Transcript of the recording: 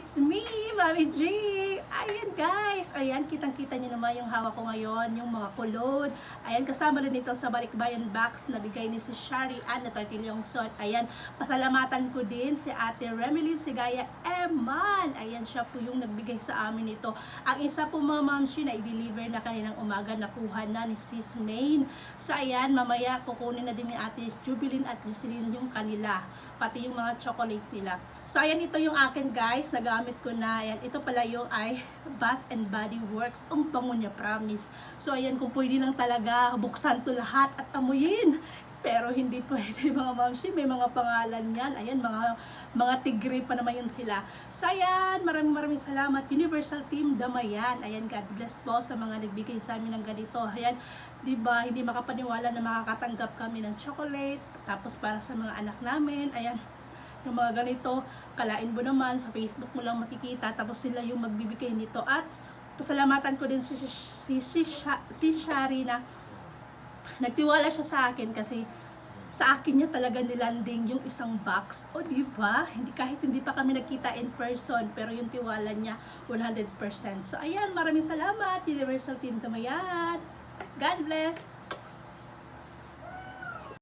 It's me, Mami G! Ayan guys! Ayan, kitang-kita niyo naman yung hawak ko ngayon, yung mga kulon. Ayan, kasama rin ito sa Balikbayan Box na bigay ni si Shari Ann na Tartilyong Son. Ayan, pasalamatan ko din si Ate Remilyn Sigaya Eman. Ayan, siya po yung nagbigay sa amin ito. Ang isa po mga mamshi na i-deliver na kaninang umaga, nakuha na ni Sis Main. So ayan, mamaya kukunin na din ni Ate Jubilin at Jocelyn yung kanila. Pati yung mga chocolate nila. So ayan, ito yung akin guys, nagamit ko na. Ayan, ito pala yung ay Bath and Body Works. Ang bango niya, promise. So ayan, kung pwede lang talaga, buksan to lahat at amuyin. Pero hindi pwede mga mamshi, may mga pangalan yan. Ayan, mga mga tigre pa naman yun sila. So ayan, maraming maraming salamat. Universal Team Damayan. Ayan, God bless po sa mga nagbigay sa amin ng ganito. Ayan, di ba, hindi makapaniwala na makakatanggap kami ng chocolate. Tapos para sa mga anak namin, ayan, yung mga ganito, kalain mo naman, sa Facebook mo lang makikita, tapos sila yung magbibigay nito. At pasalamatan ko din si, si, si, Sha- si Shari na nagtiwala siya sa akin kasi sa akin niya talaga nilanding yung isang box. O di ba? Hindi kahit hindi pa kami nagkita in person, pero yung tiwala niya 100%. So ayan, maraming salamat Universal Team Tamayan. God bless.